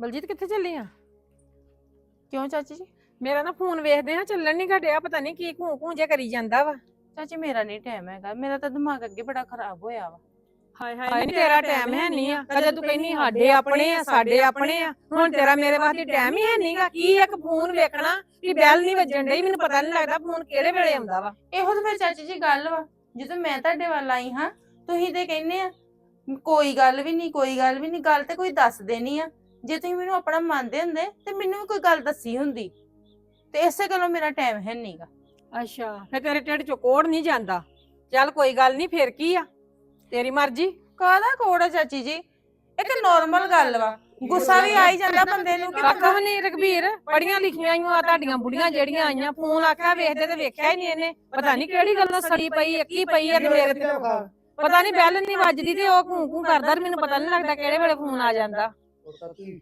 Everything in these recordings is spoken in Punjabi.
ਬਲਜੀਤ ਕਿੱਥੇ ਚੱਲੀ ਆ? ਕਿਉਂ ਚਾਚੀ ਜੀ? ਮੇਰਾ ਨਾ ਫੋਨ ਵੇਖਦੇ ਆ ਚੱਲਣ ਨਹੀਂ ਘਟਿਆ ਪਤਾ ਨਹੀਂ ਕੀ ਘੂੰ ਘੂੰ ਜੇ ਕਰੀ ਜਾਂਦਾ ਵਾ। ਚਾਚੀ ਮੇਰਾ ਨਹੀਂ ਟਾਈਮ ਹੈਗਾ। ਮੇਰਾ ਤਾਂ ਦਿਮਾਗ ਅੱਗੇ ਬੜਾ ਖਰਾਬ ਹੋਇਆ ਵਾ। ਹਾਏ ਹਾਏ ਤੇਰਾ ਟਾਈਮ ਹੈ ਨਹੀਂ ਆ। ਕਦੇ ਤੂੰ ਕਹਿੰਨੀ ਸਾਡੇ ਆਪਣੇ ਆ ਸਾਡੇ ਆਪਣੇ ਆ। ਹੁਣ ਤੇਰਾ ਮੇਰੇ ਵਾਸਤੇ ਟਾਈਮ ਹੀ ਹੈ ਨਹੀਂਗਾ ਕੀ ਇੱਕ ਫੋਨ ਵੇਖਣਾ? ਕਿ ਬੈਲ ਨਹੀਂ ਵੱਜਣ ਡਈ ਮੈਨੂੰ ਪਤਾ ਨਹੀਂ ਲੱਗਦਾ ਫੋਨ ਕਿਹੜੇ ਵੇਲੇ ਆਉਂਦਾ ਵਾ। ਇਹੋ ਤਾਂ ਫਿਰ ਚਾਚੀ ਜੀ ਗੱਲ ਵਾ। ਜਦੋਂ ਮੈਂ ਤੁਹਾਡੇ ਵੱਲ ਆਈ ਹਾਂ ਤੁਸੀਂ ਤੇ ਕਹਿੰਦੇ ਆ ਕੋਈ ਗੱਲ ਵੀ ਨਹੀਂ ਕੋਈ ਗੱਲ ਵੀ ਨਹੀਂ ਗੱਲ ਤੇ ਕੋਈ ਦੱਸਦੇ ਨਹੀਂ ਆ। ਜੇ ਤੁਸੀਂ ਮੈਨੂੰ ਆਪਣਾ ਮੰਨਦੇ ਹੁੰਦੇ ਤੇ ਮੈਨੂੰ ਵੀ ਕੋਈ ਗੱਲ ਦੱਸੀ ਹੁੰਦੀ। ਤੇ ਇਸੇ ਗੱਲੋਂ ਮੇਰਾ ਟਾਈਮ ਹੈ ਨਹੀਂਗਾ ਅੱਛਾ ਫੇ ਤੇਰੇ ਢਿੱਡ ਚੋਂ ਕੋੜ ਨਹੀਂ ਜਾਂਦਾ। ਚੱਲ ਕੋਈ ਗੱਲ ਨਹੀਂ ਫੇਰ ਕੀ ਆ? ਤੇਰੀ ਮਰਜ਼ੀ। ਕਾਹਦਾ ਕੋੜ ਆ ਚਾਚੀ ਜੀ? ਇੱਕ ਨਾਰਮਲ ਗੱਲ ਵਾ। ਗੁੱਸਾ ਵੀ ਆ ਹੀ ਜਾਂਦਾ ਬੰਦੇ ਨੂੰ ਕਿ ਕੱਖ ਵੀ ਨਹੀਂ ਰਘਬੀਰ ਪੜੀਆਂ ਲਿਖੀਆਂ ਆਈਆਂ ਆ ਤੁਹਾਡੀਆਂ ਬੁੜੀਆਂ ਜਿਹੜੀਆਂ ਆਈਆਂ ਫੋਨ ਆਖਿਆ ਵੇਖਦੇ ਤੇ ਵੇਖਿਆ ਹੀ ਨਹੀਂ ਇਹਨੇ। ਪਤਾ ਨਹੀਂ ਕਿਹੜੀ ਗੱਲੋਂ ਸੜੀ ਪਈ ਅੱਕੀ ਪਈ ਆ ਤੇ ਮੇਰੇ ਤੇ। ਪਤਾ ਨਹੀਂ ਬੈਲ ਨਹੀਂ ਵੱਜਦੀ ਤੇ ਉਹ ਘੂੰ ਘੂੰ ਕਰਦਾ ਤੇ ਮੈਨੂੰ ਪਤਾ ਨਹੀਂ ਲੱਗਦਾ ਕਿਹੜੇ ਵੇਲੇ ਫੋਨ ਆ ਜਾਂਦਾ। ਉਹ ਤਾਂ ਕੀ?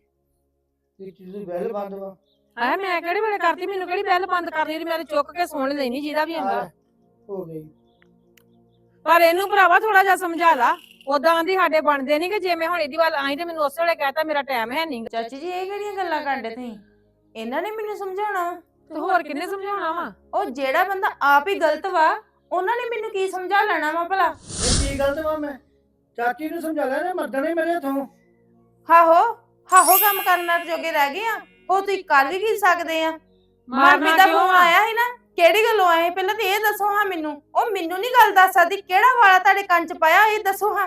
ਇਹ ਚੀਜ਼ ਦੀ ਬੈਲ ਬੰਦ ਵਾ? ਐ ਮੈਂ ਕਿਹੜੇ ਵੇਲੇ ਕਰਤੀ? ਮੈਨੂੰ ਕਿਹੜੀ ਬੈਲ ਬੰਦ ਕਰਨੀ ਤੇ ਮੈਂ ਤੇ ਚੁੱਕ ਕੇ ਸੁਣ ਲੈਣੀ ਜਿਹਦਾ ਵੀ ਆਉਂਦਾ ਹੋ ਗਈ। ਪਰ ਇਹਨੂੰ ਭਰਾਵਾ ਥੋੜਾ ਜਿਹਾ ਸਮਝਾ ਲਾ। ਉਦਾਂ ਦੀ ਸਾਡੇ ਬਣਦੇ ਨਹੀਂ ਕਿ ਜੇ ਮੈਂ ਹੁਣ ਇਹਦੀ ਵੱਲ ਆਈ ਤੇ ਮੈਨੂੰ ਉਸ ਵੇਲੇ ਕਹਤਾ ਮੇਰਾ ਟਾਈਮ ਹੈ ਨਹੀਂ ਚਾਚੀ ਜੀ ਇਹ ਕਿਹੜੀਆਂ ਗੱਲਾਂ ਕਰਦੇ ਤੁਸੀਂ? ਇਹਨਾਂ ਨੇ ਮੈਨੂੰ ਸਮਝਾਉਣਾ। ਤੇ ਹੋਰ ਕਿੰਨੇ ਸਮਝਾਉਣਾ ਵਾ? ਉਹ ਜਿਹੜਾ ਬੰਦਾ ਆਪ ਹੀ ਗਲਤ ਵਾ ਉਹਨਾਂ ਨੇ ਮੈਨੂੰ ਕੀ ਸਮਝਾ ਲੈਣਾ ਵਾ ਭਲਾ? ਇਹ ਕੀ ਗਲਤ ਵਾ ਮੈਂ? ਚਾਚੀ ਨੂੰ ਸਮਝਾ ਲਿਆ ਨੇ ਮਰਦਣੇ ਮੇਰੇ ਹੱਥੋਂ। ਹਾਹੋ ਹਾਹੋ ਕੰਮ ਕਰਨਾ ਜੋਗੇ ਰਹਿ ਗਏ ਆ। ਉਹ ਤੁਸੀਂ ਕਰ ਵੀ ਕੀ ਸਕਦੇ ਆ? ਮਾਰਮੀ ਦਾ ਫੋਨ ਆਇਆ ਸੀ ਨਾ ਕਿਹੜੀ ਗੱਲੋਂ ਆਇਆ ਸੀ? ਪਹਿਲਾਂ ਤੇ ਇਹ ਦੱਸੋ ਹਾਂ ਮੈਨੂੰ। ਉਹ ਮੈਨੂੰ ਨਹੀਂ ਗੱਲ ਦੱਸ ਸਕਦੀ ਕਿਹੜਾ ਵਾਲਾ ਤੁਹਾਡੇ ਕੰਨ ਚ ਪਾਇਆ ਇਹ ਦੱਸੋ ਹਾਂ।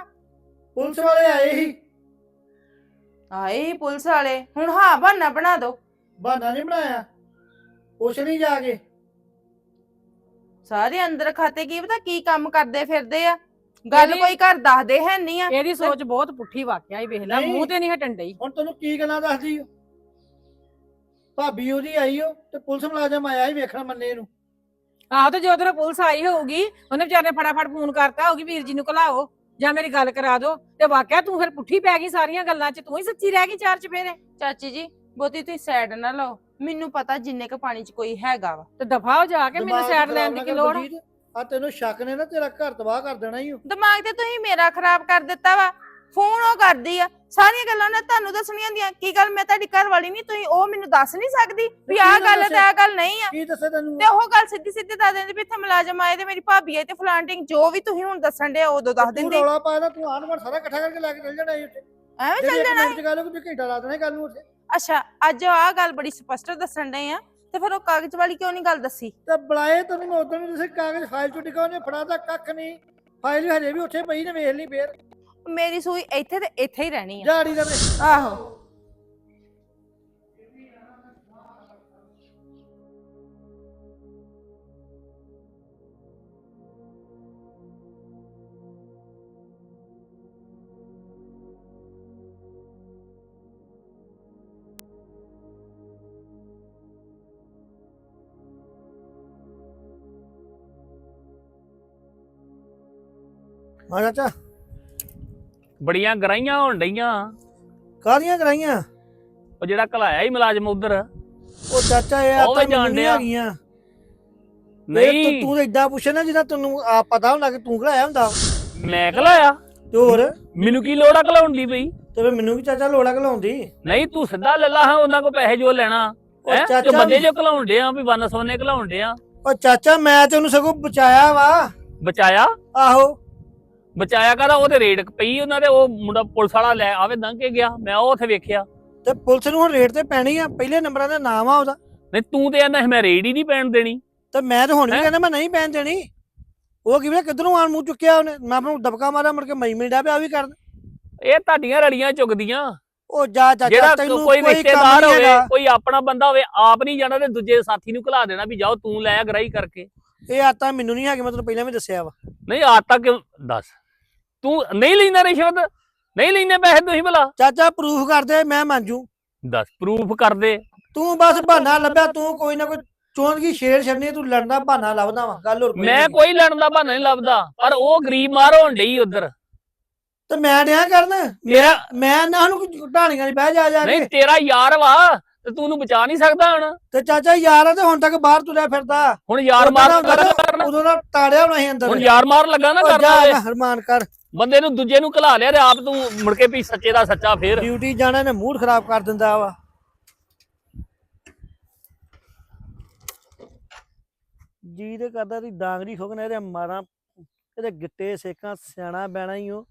ਪੁਲਿਸ ਵਾਲੇ ਆਏ ਸੀ। ਆਏ ਸੀ ਪੁਲਿਸ ਵਾਲੇ। ਹੁਣ ਹਾਂ ਬਹਾਨਾ ਬਣਾ ਦਿਓ। ਬਹਾਨਾ ਨਹੀਂ ਬਣਾਇਆ। ਪੁੱਛ ਨਹੀਂ ਜਾ ਕੇ। ਸਾਰੇ ਅੰਦਰ ਖਾਤੇ ਕੀ ਪਤਾ ਕੀ ਕੰਮ ਕਰਦੇ ਫਿਰਦੇ ਆ। ਗੱਲ ਇਹਦੀ- ਕੋਈ ਘਰ ਦੱਸਦੇ ਹੈ ਨਹੀਂ ਆ। ਇਹਦੀ ਸੋਚ ਬਹੁਤ ਪੁੱਠੀ ਵਾਕਿਆ ਹੀ ਵੇਖ ਲੈ ਨਹੀਂ। ਮੂੰਹ ਤੇ ਨਹੀਂ ਹਟਣ ਡਈ। ਹੁਣ ਤੈਨੂੰ ਕੀ ਗੱਲਾਂ ਦੱਸਦੀ ਓ? ਭਾਬੀ ਉਹਦੀ ਆਈ ਓ ਤੇ ਪੁਲਿਸ ਮੁਲਾਜ਼ਮ ਆਇਆ ਸੀ ਵੇਖਣ ਮੰਨੇ ਨੂੰ। ਆਹੋ ਤੇ ਜਦੋਂ ਤੱਕ ਪੁਲਿਸ ਆਈ ਹੋਊਗੀ ਉਹਨੇ ਵਿਚਾਰੇ ਨੇ ਫਟਾਫਟ ਫੋਨ ਕਰਤਾ ਹੋਊਗੀ ਵੀਰ ਜੀ ਨੂੰ ਘਲਾਓ ਜਾਂ ਮੇਰੀ ਗੱਲ ਕਰਾ ਦਿਓ ਤੇ ਵਾਕਿਆ ਤੂੰ ਫਿਰ ਪੁੱਠੀ ਪੈ ਗਈ ਸਾਰੀਆਂ ਗੱਲਾਂ 'ਚ ਤੂੰ ਹੀ ਸੱਚੀ ਰਹਿ ਗਈ ਚਾਰ ਚਫੇਰੇ ਚਾਚੀ ਜੀ ਬਹੁਤੀ ਤੁਸੀਂ ਸਾਈਡ ਨਾ ਲਓ। ਮੈਨੂੰ ਪਤਾ ਜਿੰਨੇ ਕ ਪਾਣੀ ਚ ਕੋਈ ਹੈਗਾ ਵਾ। ਤੇ ਦਫਾ ਹੋ ਜਾ ਕੇ ਮੈਨੂੰ ਦਿਮਾਗ ਸਾਈਡ ਖਰਾਬ ਲੈਣ ਦੀ ਨਾ ਕੀ ਕਰ ਲੋੜ ਬਲਜੀਤ। ਆ ਤੈਨੂੰ ਸ਼ੱਕ ਨੇ ਨਾ ਤੇਰਾ ਘਰ ਤਬਾਹ ਕਰ ਦੇਣਾ ਹੀ ਦਿਮਾਗ ਤੇ ਤੁਸੀਂ ਮੇਰਾ ਖਰਾਬ ਕਰ ਦਿੱਤਾ ਵਾ। ਫੋਨ ਉਹ ਕਰਦੀ ਆ। ਸਾਰੀਆਂ ਗੱਲਾਂ ਨੇ ਤੁਹਾਨੂੰ ਦੱਸਣੀਆਂ ਹੁੰਦੀਆਂ। ਕੀ ਗੱਲ ਮੈਂ ਤੁਹਾਡੀ ਘਰ ਵਾਲੀ ਨਹੀਂ? ਤੁਸੀਂ ਉਹ ਮੈਨੂੰ ਦੱਸ ਨਹੀਂ ਸਕਦੀ ਵੀ ਆਹ ਕੀ ਗੱਲ ਤੇ? ਆਹ ਗੱਲ ਨਹੀਂ ਆ। ਕੀ ਦੱਸੇ ਤੈਨੂੰ? ਤੇ ਉਹ ਗੱਲ ਸਿੱਧੀ ਸਿੱਧੀ ਦੱਸ ਦਿੰਦੀ ਵੀ ਇੱਥੇ ਮੁਲਾਜ਼ਮ ਆਏ ਤੇ ਮੇਰੀ ਭਾਬੀ ਆਈ ਤੇ ਫਲਾਂਟਿੰਗ ਜੋ ਵੀ ਤੁਸੀਂ ਹੁਣ ਦੱਸਣ ਦੇ ਉਦੋਂ ਦੱਸ ਤੂੰ ਦਿੰਦੀ। ਰੌਲਾ ਪਾਇਆ ਤੂੰ ਆਣ ਵਾਰ ਸਾਰਾ ਇਕੱਠਾ ਕਰਕੇ ਲੈ ਕੇ ਚੱਲ ਜਾਣਾ ਸੀ ਉੱਥੇ। ਐਵੇਂ ਚੱਲ ਜਾਣਾ ਗੱਲ ਕੋਈ ਘੰਟਾ ਲਾ ਦੇਣਾ ਗੱਲ ਨੂੰ ਉੱਥੇ। ਅੱਛਾ ਅੱਜ ਆਹ ਗੱਲ ਬੜੀ ਸਪਸ਼ਟ ਦੱਸਣ ਦੇ ਆ। ਤੇ ਫਿਰ ਉਹ ਕਾਗਜ਼ ਵਾਲੀ ਕਿਉਂ ਨਹੀਂ ਗੱਲ ਦੱਸੀ? ਤੇ ਬੁਲਾਏ ਤੈਨੂੰ ਮੈਂ ਉਦੋਂ ਵੀ ਦੱਸਿਆ ਕਾਗਜ਼ ਫਾਈਲ ਚੋਂ ਟਿਕਾ ਉਹਨੇ ਫੜਾਦਾ ਕੱਖ ਨਹੀਂ। ਫਾਈਲ ਹਜੇ ਵੀ ਉੱਥੇ ਪਈ ਨੇ ਵੇਖ ਲਈ ਫੇਰ। ਮੇਰੀ ਸੂਈ ਇੱਥੇ ਤੇ ਇੱਥੇ ਹੀ ਰਹਿਣੀ ਆ। ਜਾੜੀ ਰਵੇ ਆਹੋ। ਹਾਂ ਚਾਚਾ। ਬੜੀਆਂ ਗਰਾਈਆਂ ਹੋਣ ਡਈਆਂ। ਕਾਹਦੀਆਂ ਕਰਾਈਆਂ ਉਹ ਜਿਹੜਾ ਘਲਾਇਆ ਹੀ ਮੁਲਾਜ਼ਮ ਉਧਰ। ਉਹ ਚਾਚਾ ਇਹ ਉਹ ਵੀ ਨਹੀਂ ਡਿਆ। ਹੈਗੀਆਂ। ਨਹੀਂ। ਤੂੰ ਤਾਂ ਏਦਾਂ ਪੁੱਛੇ ਨਾ ਜਿੱਦਾਂ ਤੈਨੂੰ ਆ ਪਤਾ ਹੁੰਦਾ ਕਿ ਤੂੰ ਘਲਾਇਆ ਹੁੰਦਾ। ਮੈਂ ਘਲਾਇਆ। ਤੇ ਹੋਰ? ਮੈਨੂੰ ਕੀ ਲੋੜ ਆ ਘਲਾਉਣ ਦੀ ਬਈ? ਤੇ ਫਿਰ ਮੈਨੂੰ ਵੀ ਚਾਚਾ ਲੋੜਾ ਘਲਾਉਂਦੀ ਨਹੀਂ ਤੂੰ ਸਿੱਧਾ ਲੈ ਲਾ ਹਾਂ ਉਹਨਾਂ ਕੋ ਪੈਸੇ ਜੋ ਲੈਣਾ। ਉਹ ਹੈ ਤੇ ਚਾਚਾ ਬੰਦੇ ਜੋ ਘਲਾਉਣ ਡਿਆ ਵੀ ਵਨ ਸੋਨੇ ਘਲਾਉਣ ਡਿਆ ਉਹ ਚਾਚਾ ਮੈਂ ਤੇ ਉਹਨੂੰ ਸਗੋਂ ਬਚਾਇਆ ਵਾ। ਬਚਾਇਆ? ਆਹੋ। ਬਚਾਇਆ ਕਹਦਾ? ਉਹ ਤੇ ਰੇਡ ਪਈ ਉਹਨਾਂ ਦੇ ਉਹ ਮੁੰਡਾ ਪੁਲਿਸ ਵਾਲਾ ਲੈ ਆਵੇ ਲੰਘ ਕੇ ਗਿਆ। ਮੈਂ ਉਹ ਉੱਥੇ ਵੇਖਿਆ। ਤੇ ਪੁਲਿਸ ਨੂੰ ਹੁਣ ਰੇਟ ਤੇ ਪੈਣੀ ਆ। ਪਹਿਲੇ ਨੰਬਰਾਂ ਦਾ ਨਾਮ ਆ ਉਹਦਾ। ਨਹੀਂ ਤੂੰ ਤੇ ਕਹਿੰਦਾ ਮੈਂ ਰੇਡ ਹੀ ਨਹੀਂ ਪੈਣ ਦੇਣੀ। ਤੇ ਮੈਂ ਤਾਂ ਹੁਣ ਵੀ? ਕਹਿੰਦਾ ਮੈਂ ਨਹੀਂ ਪੈਣ ਦੇਣੀ। ਉਹ ਕਿਵੇਂ ਕਿਧਰੋਂ ਆਣ ਮੂੰਹ ਚੁੱਕਿਆ ਉਹਨੇ। ਮੈਂ ਆਪਣਾ ਦਬਕਾ ਮਾਰਿਆ ਮੁੜ ਕੇ ਮਈ ਮਿੰਡਾ ਪਿਆ ਵੀ ਕਰ ਇਹ ਤੁਹਾਡੀਆਂ ਰੜੀਆਂ ਚੁਗਦੀਆਂ। ਉਹ ਜਾ ਚਾਚਾ ਜਿਹੜਾ ਤੈਨੂੰ ਕੋਈ ਰਿਸ਼ਤੇਦਾਰ ਹੋਵੇ। ਕੋਈ ਆਪਣਾ ਬੰਦਾ ਹੋਵੇ ਆਪ ਨਹੀਂ ਜਾਣਾ ਤੇ ਦੂਜੇ ਸਾਥੀ ਨੂੰ ਘਲਾ ਦੇਣਾ ਵੀ ਜਾਓ ਤੂੰ ਲੈ ਗਰਾਈ ਕਰਕੇ। ਇਹ ਆਤਾ ਮੈਨੂੰ ਨਹੀਂ ਹੈਗੀ ਮੈਂ ਤੈਨੂੰ ਪਹਿਲਾਂ ਵੀ ਦੱਸਿਆ ਵਾ। ਨਹੀਂ ਆ ਤੱਕ ਦੱਸ। ਤੂੰ ਨਹੀਂ ਲੈਂਦਾ ਰਿਸ਼ਵਤ? ਨਹੀਂ ਲੈਂਦੇ ਪੈਸੇ ਤੁਸੀਂ ਭਲਾ? ਚਾਚਾ ਪ੍ਰੂਫ ਕਰ ਦੇ ਮੈਂ ਮੰਨ ਜੂ। ਦੱਸ ਪ੍ਰੂਫ ਕਰ ਦੇ। ਤੂੰ ਬਸ ਬਹਾਨਾ ਲੱਭਿਆ ਤੂੰ ਕੋਈ ਨਾ ਕੋਈ ਚੋਂਦਗੀ ਸ਼ੇਰ ਛੱਡਣੀ ਤੂੰ ਲੜਨਾ ਬਹਾਨਾ ਲੱਭਦਾ ਵਾ ਗੱਲ ਹੋਰ ਕੋਈ ਮੈਂ ਨਹੀਂ। ਕੋਈ ਲੜਨ ਦਾ ਬਹਾਨਾ ਨਹੀਂ ਲੱਭਦਾ ਪਰ ਉਹ ਗਰੀਬ ਮਾਰ ਹੋਣ ਡਈ ਉਧਰ। ਤੇ ਮੈਂ ਡਿਆ ਕਰਨ? ਮੇਰਾ ਮੈਂ ਨਾ ਉਹਨੂੰ ਢਾਣੀਆਂ ਨਹੀਂ ਬਹਿ ਜਾ ਜਾ ਨਹੀਂ ਤੇਰਾ ਯਾਰ ਵਾ ਤੇ ਤੂੰ ਉਹਨੂੰ ਬਚਾ ਨਹੀਂ ਸਕਦਾ ਹੁਣ। ਤੇ ਚਾਚਾ ਯਾਰ ਆ ਤੇ ਹੁਣ ਤੱਕ ਬਾਹਰ ਤੁਰਿਆ ਫਿਰਦਾ। ਹੁਣ ਯਾਰ ਉਦੋਂ ਮਾਰ ਲੱਗਾ ਨਾ ਹੁੰਦਾ ਕਰਨ ਉਦੋਂ ਦਾ ਤਾੜਿਆ ਹੋਣਾ ਸੀ ਅੰਦਰ। ਹੁਣ ਯਾਰ ਮਾਰ ਲੱਗਾ ਨਾ ਉਹ ਜਾ ਹਰਮਾਨ ਕਰ। ਬੰਦੇ ਨੂੰ ਦੂਜੇ ਨੂੰ ਘਲਾ ਲਿਆ ਤੇ ਆਪ ਤੂੰ ਮੁੜ ਕੇ ਵੀ ਸੱਚੇ ਦਾ ਸੱਚਾ ਫੇਰ। ਡਿਊਟੀ ਜਾਣਾ ਨੇ ਮੂਡ ਖਰਾਬ ਕਰ ਦਿੰਦਾ ਵਾ। ਜੀ ਤੇ ਕਰਦਾ ਦੀ ਡਾਂਗਰੀ ਖੋਗਣਾ ਇਹਦੇ ਮਾਰਾਂ, ਇਹਦੇ ਗਿੱਟੇ ਸੇਕਾਂ, ਸਿਆਣਾ ਬੈਣਾ ਹੀ ਉਹ।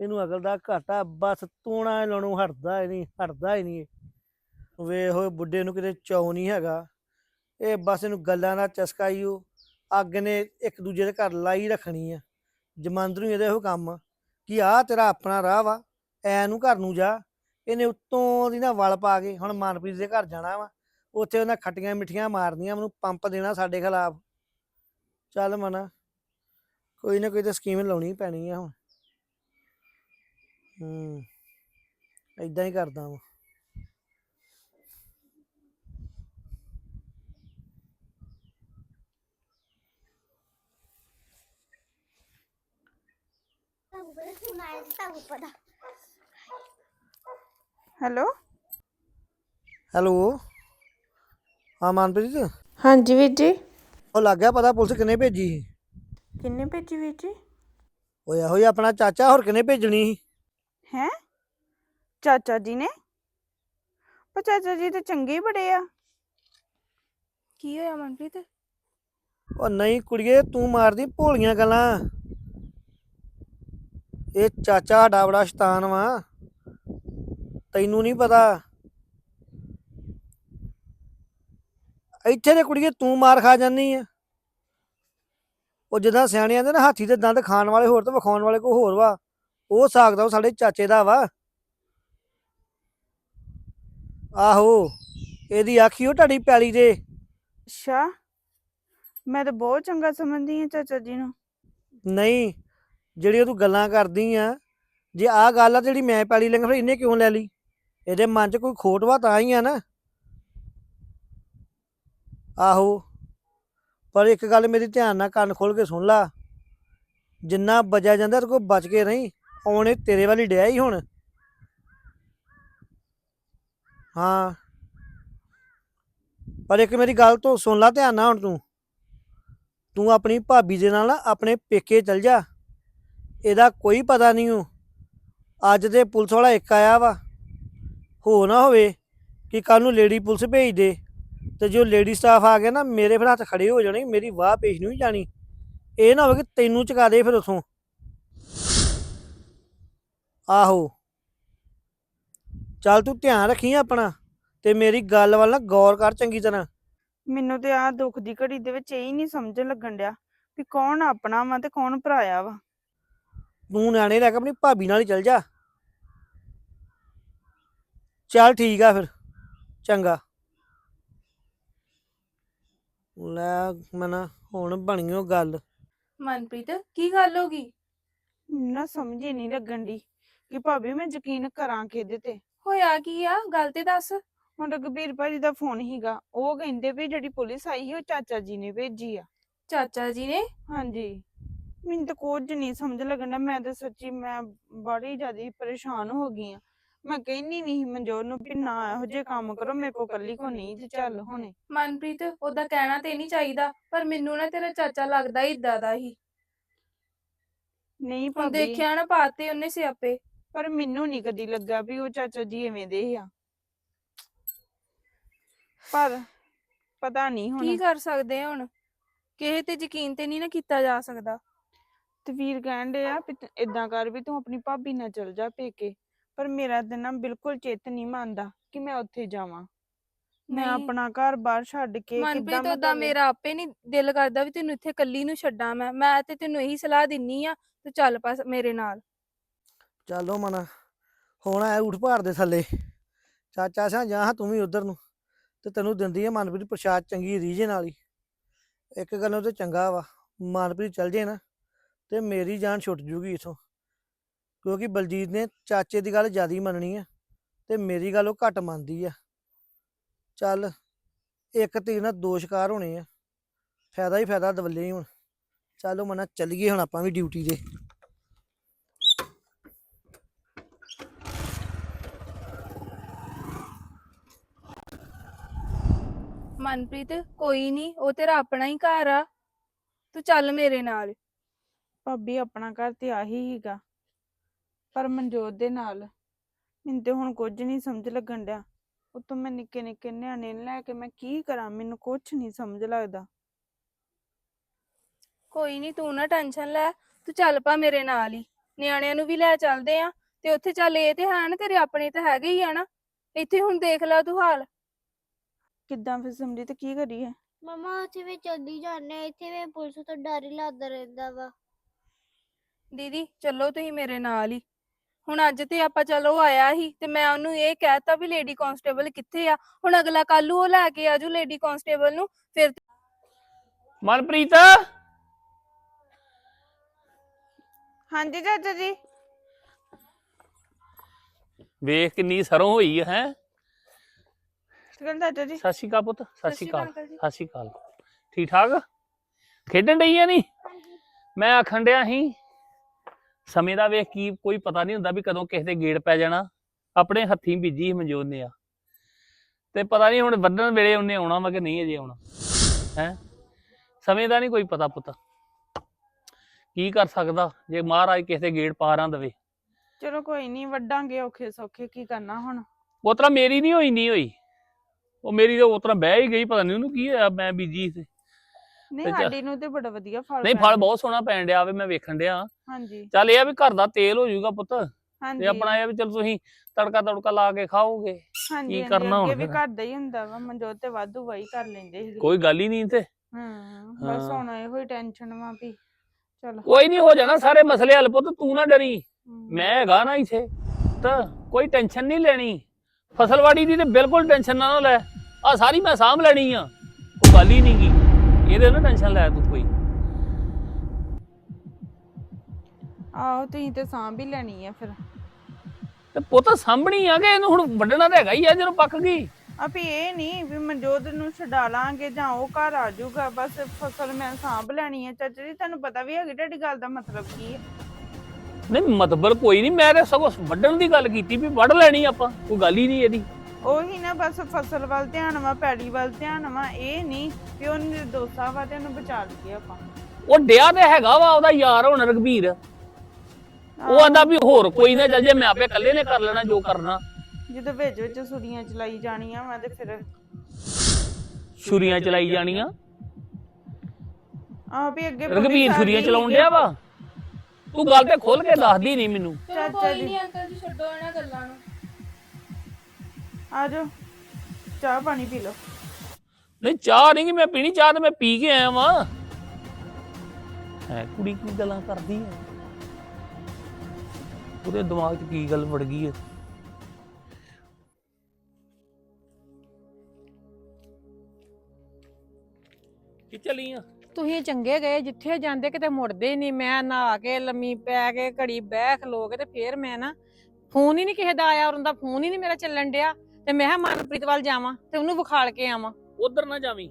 ਇਹਨੂੰ ਅਕਲ ਦਾ ਘਾਟਾ, ਬਸ ਤੂਣਾ ਲਾਉਣੋਂ ਹਟਦਾ ਹੀ ਨਹੀਂ, ਹਟਦਾ ਹੀ ਨਹੀਂ ਇਹ। ਵੇਖ ਹੋਏ ਬੁੱਢੇ ਨੂੰ ਕਿਤੇ ਚਾਉ ਨਹੀਂ ਹੈਗਾ। ਇਹ ਬਸ ਇਹਨੂੰ ਗੱਲਾਂ ਦਾ ਚਸਕਾ ਹੀ ਉਹ। ਅੱਗ ਨੇ ਇੱਕ ਦੂਜੇ ਦੇ ਘਰ ਲਾਈ ਰੱਖਣੀ ਆ। ਜਮਾਂਦਰੂ ਇਹਦੇ ਇਹੋ ਕੰਮ ਕਿ ਆ ਤੇਰਾ ਆਪਣਾ ਰਾਹ ਵਾ, ਐ ਨੂੰ ਘਰ ਨੂੰ ਜਾ, ਇਹਨੇ ਉੱਤੋਂ ਦੀ ਨਾ ਵਲ ਪਾ ਕੇ ਹੁਣ ਮਨਪ੍ਰੀਤ ਦੇ ਘਰ ਜਾਣਾ ਵਾ, ਉੱਥੇ ਉਹਨਾਂ ਖੱਟੀਆਂ ਮਿੱਠੀਆਂ ਮਾਰਨੀਆਂ ਮੈਨੂੰ ਪੰਪ ਦੇਣਾ ਸਾਡੇ ਖਿਲਾਫ। ਚੱਲ ਮਨਾ, ਕੋਈ ਨਾ ਕੋਈ ਤਾਂ ਸਕੀਮ ਲਾਉਣੀ ਪੈਣੀ ਆ ਹੁਣ। ਹੂੰ ਇਦਾਂ ਹੀ ਕਰਦਾ ਵਾਂ ਤੁਹਾਨੂੰ ਪਤਾ ਫੋਨ ਆਇਆ ਸੀ ਤੁਹਾਨੂੰ ਪਤਾ ਹੈਲੋ? ਹੈਲੋ? ਹਾਂ ਮਨਪ੍ਰੀਤ? ਹਾਂਜੀ ਵੀਰ ਜੀ। ਉਹ ਲੱਗ ਗਿਆ ਪਤਾ ਪੁਲਿਸ ਕਿੰਨੇ ਭੇਜੀ ਸੀ। ਕਿੰਨੇ ਭੇਜੀ ਵੀਰ ਜੀ? ਓਏ ਹੋਈ ਆਪਣਾ ਚਾਚਾ ਹੋਰ ਕਿੰਨੇ ਭੇਜਣੀ ਸੀ? ਹੈ? ਚਾਚਾ ਜੀ ਨੇ? ਪਰ ਚਾਚਾ ਜੀ ਤੇ ਚੰਗੇ ਹੀ ਬੜੇ ਆ। ਕੀ ਹੋਇਆ ਮਨਪ੍ਰੀਤ? ਉਹ ਨਹੀਂ ਕੁੜੀਏ ਤੂੰ ਮਾਰਦੀ ਭੋਲੀਆਂ ਗੱਲਾਂ। ਇਹ ਚਾਚਾ ਸਾਡਾ ਬੜਾ ਸ਼ੈਤਾਨ ਵਾ। ਤੈਨੂੰ ਨਹੀਂ ਪਤਾ। ਇੱਥੇ ਦੇ ਕੁੜੀਏ ਤੂੰ ਮਾਰ ਖਾ ਜਾਂਦੀ ਆ। ਉਹ ਜਿੱਦਾਂ ਸਿਆਣੇ ਆਂਦੇ ਨਾ ਹਾਥੀ ਦੇ ਦੰਦ ਖਾਣ ਵਾਲੇ ਹੋਰ ਤੇ ਵਿਖਾਉਣ ਵਾਲੇ ਕੋ ਹੋਰ ਵਾ। ਉਹ ਸਾਗਦਾ ਉਹ ਸਾਡੇ ਚਾਚੇ ਦਾ ਵਾ। ਆਹੋ ਇਹਦੀ ਆਖੀ ਉਹ ਢਾਡੀ ਪੈਲੀ ਦੇ ਅੱਛਾ ਮੈਂ ਤਾਂ ਬਹੁਤ ਚੰਗਾ ਸਮਝਦੀ ਹਾਂ ਚਾਚਾ ਜੀ ਨੂੰ। ਨਹੀਂ ਜਿਹੜੀ ਉਹ ਤੂੰ ਗੱਲਾਂ ਕਰਦੀ ਆ, ਜੇ ਆਹ ਗੱਲ ਆ ਜਿਹੜੀ ਮੈਂ ਪੈਲੀ ਲੰਘ ਫਿਰ ਇਹਨੇ ਕਿਉਂ ਲੈ ਲਈ? ਇਹਦੇ ਮਨ 'ਚ ਕੋਈ ਖੋਟ ਵਾ ਤਾਂ ਹੀ ਆ ਨਾ। ਆਹੋ, ਪਰ ਇੱਕ ਗੱਲ ਮੇਰੀ ਧਿਆਨ ਨਾਲ ਕੰਨ ਖੋਲ ਕੇ ਸੁਣ ਲਾ। ਜਿੰਨਾ ਬਚਿਆ ਜਾਂਦਾ ਤੇ ਕੋਈ ਬਚ ਕੇ ਨਹੀਂ ਆਉਣੇ ਤੇਰੇ ਵਾਲੀ ਡਿਆ ਹੀ ਹੁਣ। ਹਾਂ। ਪਰ ਇੱਕ ਮੇਰੀ ਗੱਲ ਤੋਂ ਸੁਣ ਲਾ ਧਿਆਨ ਨਾਲ ਹੁਣ ਤੂੰ। ਤੂੰ ਆਪਣੀ ਭਾਬੀ ਦੇ ਨਾਲ ਨਾ ਆਪਣੇ ਪੇਕੇ ਚਲ ਜਾ। ਇਹਦਾ ਕੋਈ ਪਤਾ ਨਹੀਂ ਉਹ ਅੱਜ ਤੇ ਪੁਲਿਸ ਵਾਲਾ ਇੱਕ ਆਇਆ ਵਾ। ਹੋ ਨਾ ਹੋਵੇ ਕਿ ਕੱਲ ਨੂੰ ਲੇਡੀ ਪੁਲਿਸ ਭੇਜ ਦੇ ਤੇ ਜੋ ਲੇਡੀ ਸਟਾਫ ਆ ਗਿਆ ਨਾ, ਮੇਰੇ ਫਿਰ ਹੱਥ ਖੜੇ ਹੋ ਜਾਣੇ, ਮੇਰੀ ਵਾਹ ਪੇਸ਼ ਨਹੀਂ ਜਾਣੀ। ਇਹ ਨਾ ਹੋਵੇ ਕਿ ਤੈਨੂੰ ਚੁਕਾ ਦੇ ਫਿਰ ਉਥੋਂ। ਆਹੋ। ਚੱਲ ਤੂੰ ਧਿਆਨ ਰੱਖੀ ਆਪਣਾ ਤੇ ਮੇਰੀ ਗੱਲ ਵੱਲ ਨਾ ਗੌਰ ਕਰ ਚੰਗੀ ਤਰ੍ਹਾਂ। ਮੈਨੂੰ ਤੇ ਆ ਦੁੱਖ ਦੀ ਘੜੀ ਦੇ ਵਿੱਚ ਇਹ ਹੀ ਨਹੀਂ ਸਮਝ ਲੱਗਣ ਡਿਆ ਵੀ ਕੌਣ ਆਪਣਾ ਵਾ ਤੇ ਕੌਣ ਪਰਾਇਆ ਵਾ। ਤੂੰ ਨਿਆਣੇ ਲੈ ਕੇ ਆਪਣੀ ਭਾਬੀ ਨਾਲ ਹੀ ਚੱਲ ਜਾ। ਚੱਲ ਠੀਕ ਆ ਫਿਰ ਚੰਗਾ। ਲੈ ਮਨਾ ਹੁਣ ਬਣੀਓ ਗੱਲ। ਮਨਪ੍ਰੀਤ ਕੀ ਗੱਲ ਹੋ ਗਈ? ਨਾ ਸਮਝ ਹੀ ਨਹੀਂ ਲੱਗਣ ਦੀ ਕਿ ਭਾਬੀ ਮੈਂ ਯਕੀਨ ਕਰਾਂ ਕਿਹਦੇ ਤੇ। ਹੋਇਆ ਕੀ ਆ? ਗੱਲ ਤੇ ਦੱਸ। ਹੁਣ ਰਘਬੀਰ ਭਾਜੀ ਦਾ ਫੋਨ ਹੀਗਾ ਉਹ ਕਹਿੰਦੇ ਵੀ ਜਿਹੜੀ ਪੁਲਿਸ ਆਈ ਸੀ ਉਹ ਚਾਚਾ ਜੀ ਨੇ ਭੇਜੀ ਆ। ਚਾਚਾ ਜੀ ਨੇ? ਹਾਂਜੀ। ਮੈਨੂੰ ਤਾਂ ਕੁਝ ਨਹੀਂ ਸਮਝ ਲੱਗਣ ਮੈਂ ਤਾਂ ਸੱਚੀ ਮੈਂ ਬੜੀ ਜ਼ਿਆਦਾ ਪਰੇਸ਼ਾਨ ਹੋ ਗਈ ਆ ਮੈਂ ਕਹਿੰਨੀ ਨਹੀਂ ਸੀ ਮਨਜੋਤ ਨੂੰ ਵੀ ਨਾ ਇਹੋ ਜਿਹੇ ਕੰਮ ਕਰੋ ਮੇਰੇ ਕੋ ਕੱਲੀ ਕੋ ਨਹੀਂ ਤੇ ਚੱਲ ਹੁਣੇ। ਮਨਪ੍ਰੀਤ ਉਹਦਾ ਕਹਿਣਾ ਤੇ ਨਹੀਂ ਚਾਹੀਦਾ ਪਰ ਮੈਨੂੰ ਨਾ ਤੇਰਾ ਚਾਚਾ ਲੱਗਦਾ ਇਦਾਂ ਦਾ ਹੀ। ਨਹੀਂ ਹੁਣ ਭਾਬੀ। ਦੇਖਿਆ ਨਾ ਪਾਤੇ ਉਹਨੇ ਸਿਆਪੇ। ਪਰ ਮੈਨੂੰ ਨਹੀਂ ਕਦੀ ਲੱਗਾ ਵੀ ਉਹ ਚਾਚਾ ਜੀ ਐਵੇਂ ਦੇ ਆ। ਪਰ ਪਤਾ ਨਹੀਂ ਕੀ ਹੁਣ ਕਰ ਸਕਦੇ ਆ ਹੁਣ? ਕਿਸੇ ਤੇ ਯਕੀਨ ਤੇ ਨਹੀਂ ਨਾ ਕੀਤਾ ਜਾ ਸਕਦਾ। ਤੇ ਵੀਰ ਕਹਿਣ ਡਏ ਆ ਵੀ ਇਦਾਂ ਕਰ ਵੀ ਤੂੰ ਆਪਣੀ ਭਾਬੀ ਨਾਲ ਚਲ ਜਾ ਪੇਕੇ। ਪਰ ਮੇਰਾ ਤੇ ਨਾ ਬਿਲਕੁਲ ਚਿੱਤ ਨਹੀਂ ਮੰਨਦਾ ਕਿ ਮੈਂ ਉੱਥੇ ਜਾਵਾਂ। ਮੈਂ ਨਹੀਂ। ਆਪਣਾ ਘਰ ਬਾਹਰ ਛੱਡ ਕੇ ਕਿੱਦਾਂ ਮਨਪ੍ਰੀਤ ਮੈਂ ਉਹਦਾ ਤੁਹਾਡੇ- ਮੇਰਾ ਆਪੇ ਨਹੀਂ ਦਿਲ ਕਰਦਾ ਵੀ ਤੈਨੂੰ ਇੱਥੇ ਕੱਲੀ ਨੂੰ ਛੱਡਾਂ ਮੈਂ। ਮੈਂ ਤੇ ਤੈਨੂੰ ਇਹੀ ਸਲਾਹ ਦਿੰਨੀ ਆ ਤੂੰ ਚੱਲ ਪਾ ਮੇਰੇ ਨਾਲ। ਚੱਲੋ ਮਨਾ। ਹੁਣ ਆਇਆ ਉਠ ਭਾਰ ਦੇ ਥੱਲੇ। ਚਾਚਾ ਸਾਂ ਜਾ ਹਾਂ ਤੂੰ ਵੀ ਉਧਰ ਨੂੰ। ਤੇ ਤੈਨੂੰ ਦਿੰਦੀ ਹੈ ਮਨਪ੍ਰੀਤ ਪ੍ਰਸ਼ਾਦ ਚੰਗੀ ਰੀਜੇ ਨਾਲ ਹੀ। ਇੱਕ ਗੱਲੋਂ ਤੇ ਚੰਗਾ ਵਾ। ਮਨਪ੍ਰੀਤ ਚੱਲ ਜੇ ਨਾ। ਤੇ ਮੇਰੀ ਜਾਨ ਛੁੱਟ ਜੂਗੀ ਇਥੋਂ। ਕਿਉਂਕਿ ਬਲਜੀਤ ਨੇ ਚਾਚੇ ਦੀ ਗੱਲ ਜ਼ਿਆਦਾ ਮੰਨਣੀ ਆ ਤੇ ਮੇਰੀ ਗੱਲ ਉਹ ਘੱਟ ਮੰਨਦੀ ਆ। ਚੱਲ, ਇੱਕ ਤੀਰ ਨਾਲ ਦੋ ਸ਼ਿਕਾਰ ਹੋਣੇ ਆ। ਫਾਇਦਾ ਹੀ ਫਾਇਦਾ ਦਵੱਲੇ ਹੀ ਹੁਣ। ਚੱਲੋ ਮਨਾ ਚੱਲੀਏ ਹੁਣ ਆਪਾਂ ਵੀ ਡਿਊਟੀ ਤੇ। ਮਨਪ੍ਰੀਤ, ਕੋਈ ਨਹੀਂ ਉਹ ਤੇਰਾ ਆਪਣਾ ਹੀ ਘਰ ਆ। ਤੂੰ ਚੱਲ ਮੇਰੇ ਨਾਲ। ਭਾਬੀ ਆਪਣਾ ਘਰ ਤੇ ਆਹੀ ਹੀਗਾ ਪਰ ਮਨਜੋਤ ਦੇ ਨਾਲ। ਮੈਨੂੰ ਤੇ ਹੁਣ ਕੁਝ ਨਹੀਂ ਸਮਝ ਲੱਗਣ ਡਿਆ। ਉਤੋਂ ਮੈਂ ਨਿੱਕੇ ਨਿੱਕੇ ਨਿਆਣੇ ਨੂੰ ਲੈ ਕੇ ਮੈਂ ਕੀ ਕਰਾਂ ਮੈਨੂੰ ਕੁਝ ਨਹੀਂ ਸਮਝ ਲੱਗਦਾ। ਕੋਈ ਨਹੀਂ ਤੂੰ ਨਾ ਟੈਨਸ਼ਨ ਲੈ ਤੂੰ ਚੱਲ ਪਾ ਮੇਰੇ ਨਾਲ ਹੀ। ਨਿਆਣਿਆਂ ਨੂੰ ਵੀ ਲੈ ਚੱਲਦੇ ਆ ਤੇ ਉੱਥੇ ਚੱਲ ਇਹ ਤੇ ਹੈ ਨਾ ਤੇਰੇ ਆਪਣੇ ਤੇ ਹੈਗੇ ਹੀ ਆ ਨਾ। ਇੱਥੇ ਹੁਣ ਦੇਖ ਲੈ ਤੂੰ ਹਾਲ। ਕਿੱਦਾਂ ਫਿਰ ਸਮਝੀ ਤੇ ਕੀ ਕਰੀਏ? ਮਮਾ ਉੱਥੇ ਵੀ ਚੱਲੀ ਜਾਂਦੇ ਇੱਥੇ ਵੀ ਪੁਲਿਸ ਤੋਂ ਡਰ ਹੀ ਲੱਗਦਾ ਰਹਿੰਦਾ ਵਾ। ਦੀਦੀ ਚੱਲੋ ਤੁਸੀਂ ਮੇਰੇ ਨਾਲ ਹੀ। ਹੁਣ ਅੱਜ ਤੇ ਆਪਾਂ ਚਲੋ ਆਇਆ ਹੀ ਤੇ ਮੈਂ ਉਹਨੂੰ ਇਹ ਕਹਿਤਾ ਵੀ ਲੇਡੀ ਕਾਂਸਟੇਬਲ ਕਿੱਥੇ ਆ? ਹੁਣ ਅਗਲਾ ਕੱਲ ਉਹ ਲੈ ਕੇ ਆਜੂ ਲੇਡੀ ਕਾਂਸਟੇਬਲ ਨੂੰ ਫਿਰ ਮਨਪ੍ਰੀਤ? ਹਾਂਜੀ ਚਾਚਾ ਜੀ। ਵੇਖ ਕਿੰਨੀ ਸਰੋਂ ਹੋਈ ਹੈ? ਕਿਹੜਾ ਚਾਚਾ ਜੀ। ਸਤਿ ਸ਼੍ਰੀ ਅਕਾਲ ਪੁੱਤ ਸਤਿ ਸ਼੍ਰੀ ਸ਼੍ਰੀ ਅਕਾਲ ਅਕਾਲ ਜੀ। ਸਤਿ ਸ਼੍ਰੀ ਅਕਾਲ। ਠੀਕ ਠਾਕ? ਖੇਡਣ ਡਈ ਆ ਨਹੀਂ ਮੈਂ ਆਖਣ ਡਿਆ ਸੀ ਸਮੇਂ ਦਾ ਵੇਖ ਕੀ ਕੋਈ ਪਤਾ ਨਹੀਂ ਹੁੰਦਾ ਵੀ ਕਦੋਂ ਕਿਸੇ ਦੇ ਗੇੜ ਪੈ ਜਾਣਾ। ਆਪਣੇ ਹੱਥੀਂ ਬੀਜੀ ਮਨਜੋਤ ਨੇ ਆ। ਤੇ ਪਤਾ ਨਹੀਂ ਹੁਣ ਵੱਢਣ ਵੇਲੇ ਉਹਨੇ ਆਉਣਾ ਵਾ ਕਿ ਨਹੀਂ ਅਜੇ ਆਉਣਾ। ਹੈ? ਸਮੇਂ ਦਾ ਨਹੀਂ ਕੋਈ ਪਤਾ ਪੁੱਤ। ਕੀ ਕਰ ਸਕਦਾ? ਜੇ ਮਹਾਰਾਜ ਕਿਸੇ ਦੇ ਗੇੜ ਪਾਰਾਂ ਦਵੇ। ਚਲੋ ਕੋਈ ਨਹੀਂ ਵੱਡਾਂਗੇ ਔਖੇ ਸੌਖੇ ਕੀ ਕਰਨਾ ਹੁਣ? ਉਹ ਤਰ੍ਹਾਂ ਮੇਰੀ ਨਹੀਂ ਹੋਈ ਨਹੀਂ ਹੋਈ। ਉਹ ਮੇਰੀ ਤਾਂ ਉਹ ਤਰ੍ਹਾਂ ਬਹਿ ਹੀ ਗਈ ਪਤਾ ਨਹੀਂ ਉਹਨੂੰ ਕੀ ਹੋਇਆ ਮੈਂ ਬੀਜੀ ਸੀ। ਨਹੀਂ ਤੇ ਚੱਲ- ਸਾਡੀ ਨੂੰ ਤੇ ਬੜਾ ਵਧੀਆ ਫਲ ਨਹੀਂ ਪੈਣਾ। ਫਲ ਬਹੁਤ ਸੋਹਣਾ ਪੈਣ ਡਿਆ ਵੇ ਮੈਂ ਵੇਖਣ ਡਿਆ। ਹਾਂਜੀ। ਚੱਲ ਇਹ ਆ ਵੀ ਘਰ ਦਾ ਤੇਲ ਹੋ ਜਾਊਗਾ ਪੁੱਤ। ਹਾਂਜੀ। ਤੇ ਆਪਣਾ ਇਹ ਆ ਵੀ ਚਲ ਤੁਸੀਂ ਤੜਕਾ ਤੜਕਾ ਲਾ ਕੇ ਖਾਓਗੇ। ਹਾਂਜੀ ਕੀ ਹਾਂਜੀ, ਕਰਨਾ ਹੁਣ ਅੱਗੇ ਵੀ ਫਿਰ? ਘਰ ਦਾ ਹੀ ਹੁੰਦਾ ਵਾ ਮਨਜੋਤ ਤੇ ਵਾਧੂ ਵਾਈ ਕਰ ਲੈਂਦੇ ਸੀ। ਕੋਈ ਗੱਲ ਹੀ ਨਹੀਂ ਤੇ। ਹਾਂ ਬਸ ਹਾਂ। ਹੁਣ ਇਹੋ ਹੀ ਟੈਨਸ਼ਨ ਵਾ ਵੀ ਚਲੋ। ਕੋਈ ਨਹੀਂ ਹੋ ਜਾਣਾ ਸਾਰੇ ਮਸਲੇ ਹੱਲ ਪੁੱਤ ਤੂੰ ਨਾ ਡਰੀ। ਮੈਂ ਹੈਗਾ ਨਾ ਇੱਥੇ ਤਾਂ ਕੋਈ ਟੈਨਸ਼ਨ ਨਹੀਂ ਲੈਣੀ। ਫਸਲਵਾੜੀ ਦੀ ਤੇ ਬਿਲਕੁਲ ਟੈਨਸ਼ਨ ਨਾ ਨਾ ਲੈ। ਆ ਸਾਰੀ ਮੈਂ ਸਾਂਭ ਲੈਣੀ ਆ ਕੋਈ ਗੱਲ ਹੀ ਨਹੀਂ ਗੀ। ਇਹਦੇ ਨਾ ਟੈਨਸ਼ਨ ਲੈ ਤੂੰ ਕੋਈ। ਆਹੋ ਤੁਸੀਂ ਤੇ ਸਾਂਭ ਹੀ ਲੈਣੀ ਆ ਫਿਰ। ਤੇ ਪੁੱਤ ਸਾਂਭਣੀ ਆ ਕਿ ਇਹਨੂੰ ਹੁਣ ਵੱਢਣਾ ਤਾਂ ਹੈਗਾ ਹੀ ਆ ਜਦੋਂ ਪੱਕ ਗਈ? ਆਪੀ ਇਹ ਨਹੀਂ ਵੀ ਮਨਜੋਤ ਨੂੰ ਛਡਾ ਲਾਂਗੇ ਜਾਂ ਉਹ ਘਰ ਆ ਜਾਊਗਾ ਬਸ ਫਸਲ ਮੈਂ ਸਾਂਭ ਲੈਣੀ ਹੈ ਚਾਚਾ ਜੀ ਤੁਹਾਨੂੰ ਪਤਾ ਵੀ ਹੈਗੀ ਤੁਹਾਡੀ ਗੱਲ ਦਾ ਮਤਲਬ ਕੀ ਹੈ ਨਹੀਂ ਮਤਲਬ ਕੋਈ ਨਹੀਂ ਮੈਂ ਤੇ ਸਗੋਂ ਵੱਢਣ ਦੀ ਗੱਲ ਕੀਤੀ ਵੀ ਵੱਢ ਲੈਣੀ ਆਪਾਂ ਕੋਈ ਗੱਲ ਹੀ ਨਹੀਂ ਇਹਦੀ। ਉਹੀ ਨਾ ਬਸ ਫਸਲ ਵੱਲ ਧਿਆਨ ਵਾ ਪੈੜੀ ਵੱਲ ਧਿਆਨ ਵਾ ਇਹ ਨਹੀਂ ਵੀ ਉਹ ਨਿਰਦੋਸ਼ਾ ਵਾ ਤੇ ਉਹਨੂੰ ਬਚਾ ਲਈਏ ਆਪਾਂ। ਉਹ ਡਿਆ ਤੇ ਹੈਗਾ ਵਾ ਉਹਦਾ ਯਾਰ ਹੁਣ ਰਗਵੀਰ ਉਹ ਆਂਦਾ ਵੀ ਹੋਰ ਕੋਈ ਨਾ ਚੱਲ ਜੇ ਮੈਂ ਆਪੇ ਇਕੱਲੇ ਨੇ ਕਰ ਲੈਣਾ ਜੋ ਕਰਨਾ। ਜਦੋਂ ਵਿੱਚ ਵਿੱਚ ਸੁਰੀਆਂ ਚਲਾਈ ਜਾਣੀਆਂ ਵਾ ਤੇ ਫਿਰ ਛੁਰੀਆਂ ਚਲਾਈ ਜਾਣੀਆਂ? ਆਹ ਵੀ ਅੱਗੇ ਰਗਵੀਰ ਆ ਛੁਰੀਆਂ ਚਲਾਉਣ। ਡਿਆ ਵਾ? ਤੂੰ ਗੱਲ ਤੇ ਖੋਲ ਕੇ ਦੱਸਦੀ ਨਹੀਂ ਮੈਨੂੰ। ਚਾਚਾ ਜੀ। ਅੰਕਲ ਜੀ ਛੱਡੋ ਇਹਨਾਂ ਗੱਲਾਂ ਨੂੰ। ਆ ਜਾਓ। ਚਾਹ ਪਾਣੀ ਪੀ ਲਓ। ਨਹੀਂ ਚਾਹ ਨਹੀਂ ਕਿ ਮੈਂ ਪੀਣੀ ਚਾਹ ਤੇ ਮੈਂ ਪੀ ਕੇ ਆਇਆ ਵਾਂ। ਹੈ ਕੁੜੀ ਕੀ ਗੱਲਾਂ ਕਰਦੀ ਹੈ ਉਹਦੇ ਦਿਮਾਗ 'ਚ ਕੀ ਗੱਲ ਵੜ ਗਈ ਹੈ ਕਿ ਚਲੀ ਆ? ਤੁਸੀਂ ਚੰਗੇ ਗਏ ਜਿੱਥੇ ਜਾਂਦੇ ਕਿਤੇ ਮੁੜਦੇ ਨਹੀਂ ਮੈਂ ਨਹਾ ਕੇ ਲੰਮੀ ਪੈ ਕੇ ਘੜੀ ਬਹਿ ਖਲੋ ਕੇ ਤੇ ਫੇਰ ਮੈਂ ਨਾ ਫੋਨ ਹੀ ਨਹੀਂ ਕਿਸੇ ਦਾ ਆਇਆ ਉਹਨਾਂ ਦਾ ਫੋਨ ਹੀ ਨਹੀਂ ਮੇਰਾ ਚੱਲਣ ਡਿਆ। ਤੇ ਮੈਂ ਕਿਹਾ ਮਨਪ੍ਰੀਤ ਵੱਲ ਜਾਵਾਂ ਤੇ ਉਹਨੂੰ ਵਿਖਾਲ ਕੇ ਆਵਾਂ। ਉਧਰ ਨਾ ਜਾਵੀਂ।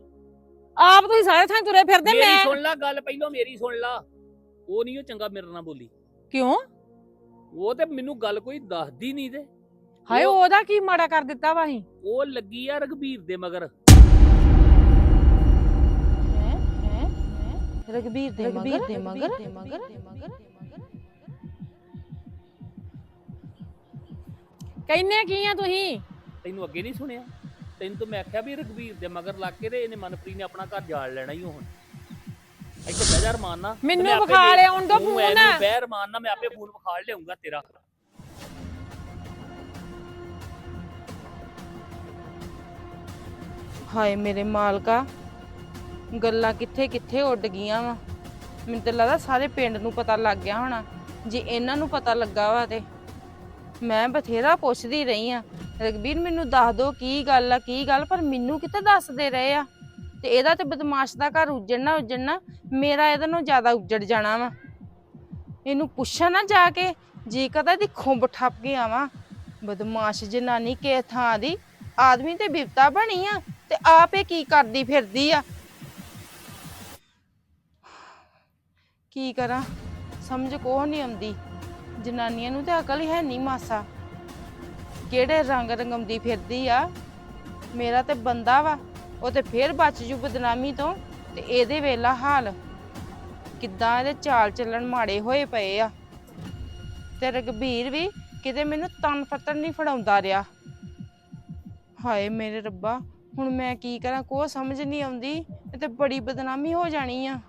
ਆਪ ਤੁਸੀਂ ਸਾਰੇ ਥਾਂ ਤੁਰੇ ਫਿਰਦੇ ਮੇਰੀ ਮੈਂ ਸੁਣ ਲੈ ਗੱਲ ਪਹਿਲਾਂ ਮੇਰੀ ਸੁਣ ਲੈ। ਉਹ ਨਹੀਂ ਉਹ ਚੰਗਾ ਮੇਰੇ ਨਾਲ ਬੋਲੀ। ਕਿਉਂ? ਉਹ ਤੇ ਮੈਨੂੰ ਗੱਲ ਕੋਈ ਦੱਸਦੀ ਨਹੀਂ ਤੇ। ਹਾਏ ਉਹ- ਉਹਦਾ ਕੀ ਮਾੜਾ ਕਰ ਦਿੱਤਾ ਵਾ ਅਸੀਂ? ਉਹ ਲੱਗੀ ਆ ਰਗਵੀਰ ਦੇ ਮਗਰ। ਰਗਬੀਰ ਦੇ ਮਗਰ ਦੇ ਮਗਰ ਦੇ ਮਗਰ। ਕਹਿੰਨੇ ਕੀ ਆ ਤੁਸੀਂ? ਤੈਨੂੰ ਅੱਗੇ ਨਹੀਂ ਸੁਣਿਆ। ਤੈਨੂੰ ਤਾਂ ਮੈਂ ਆਖਿਆ ਵੀ ਰਗਵੀਰ ਦੇ ਮਗਰ ਲੱਗ ਕੇ ਤੇ ਇਹਨੇ ਮਨਪ੍ਰੀਤ ਨੇ ਆਪਣਾ ਘਰ ਜਾਲ ਲੈਣਾ ਹੀ ਹੁਣ। ਇੱਥੇ ਬਹਿ ਜਾ ਰਮਾਨ ਨਾਲ। ਮੈਨੂੰ ਵਿਖਾ ਵੇਖ- ਲਿਆਉਣ ਤੂੰ ਫੋਨ। ਬਹਿ ਰਮਾਨ ਨਾਲ ਮੈਂ ਆਪੇ ਫੋਨ ਵਿਖਾਲ ਲਿਆਉਂਗਾ ਤੇਰਾ। ਹਾਏ ਮੇਰੇ ਮਾਲਕਾ ਗੱਲਾਂ ਕਿੱਥੇ ਕਿੱਥੇ ਉੱਡ ਗਈਆਂ ਵਾ। ਮੈਨੂੰ ਤਾਂ ਲੱਗਦਾ ਸਾਰੇ ਪਿੰਡ ਨੂੰ ਪਤਾ ਲੱਗ ਗਿਆ ਹੋਣਾ। ਜੇ ਇਹਨਾਂ ਨੂੰ ਪਤਾ ਲੱਗਾ ਵਾ ਤੇ ਮੈਂ ਬਥੇਰਾ ਪੁੱਛਦੀ ਰਹੀ ਆ। ਰਗਬੀਰ ਮੈਨੂੰ ਦੱਸ ਦੋ ਕੀ ਗੱਲ ਆ, ਕੀ ਗੱਲ? ਪਰ ਮੈਨੂੰ ਕਿਤੇ ਦੱਸਦੇ ਰਹੇ ਆ। ਤੇ ਇਹਦਾ ਤੇ ਬਦਮਾਸ਼ ਦਾ ਘਰ ਉੱਜੜਨਾ ਉੱਜੜਨਾ ਮੇਰਾ ਇਹਦੇ ਨਾਲੋਂ ਜ਼ਿਆਦਾ ਉੱਜੜ ਜਾਣਾ ਵਾ। ਇਹਨੂੰ ਪੁੱਛਾਂ ਨਾ ਜਾ ਕੇ, ਜੀ ਕਦਾ ਦੀ ਖੁੰਬ ਠੱਪ ਕੇ ਆਵਾਂ ਬਦਮਾਸ਼ ਜਨਾਨੀ ਕੇ ਥਾਂ ਦੀ, ਆਦਮੀ ਤੇ ਬਿਪਤਾ ਬਣੀ ਆ ਤੇ ਆਪ ਇਹ ਕੀ ਕਰਦੀ ਫਿਰਦੀ ਆ? ਕੀ ਕਰਾਂ? ਸਮਝ ਕੋਹ ਨਹੀਂ ਆਉਂਦੀ। ਜਨਾਨੀਆਂ ਨੂੰ ਤੇ ਅਕਲ ਹੀ ਹੈ ਨਹੀਂ ਮਾਸਾ। ਕਿਹੜੇ ਰੰਗ ਰੰਗਮਦੀ ਫਿਰਦੀ ਆ? ਮੇਰਾ ਤੇ ਬੰਦਾ ਵਾ, ਉਹ ਤੇ ਫੇਰ ਬਚ ਜੂ ਬਦਨਾਮੀ ਤੋਂ, ਤੇ ਇਹਦੇ ਵੇਲਾ ਹਾਲ। ਕਿੱਦਾਂ ਇਹਦੇ ਚਾਲ ਚੱਲਣ ਮਾੜੇ ਹੋਏ ਪਏ ਆ। ਤੇ ਰਗਬੀਰ ਵੀ ਕਿਤੇ ਮੈਨੂੰ ਤਨ ਪੱਤਣ ਨਹੀਂ ਫੜਾਉਂਦਾ ਰਿਹਾ। ਹਾਏ ਮੇਰੇ ਰੱਬਾ, ਹੁਣ ਮੈਂ ਕੀ ਕਰਾਂ ਕੋ ਸਮਝ ਨਹੀਂ ਆਉਂਦੀ ਤੇ ਬੜੀ ਬਦਨਾਮੀ ਹੋ ਜਾਣੀ ਆ।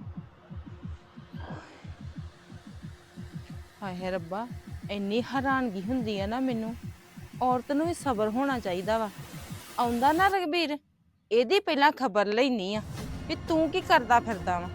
ਹਾਏ ਰੱਬਾ, ਇੰਨੀ ਹੈਰਾਨਗੀ ਹੁੰਦੀ ਆ ਨਾ ਮੈਨੂੰ। ਔਰਤ ਨੂੰ ਵੀ ਸਬਰ ਹੋਣਾ ਚਾਹੀਦਾ ਵਾ। ਆਉਂਦਾ ਨਾ ਰਗਬੀਰ ਇਹਦੀ ਪਹਿਲਾਂ ਖਬਰ ਲੈਣੀ ਆ ਵੀ ਤੂੰ ਕੀ ਕਰਦਾ ਫਿਰਦਾ ਵਾ।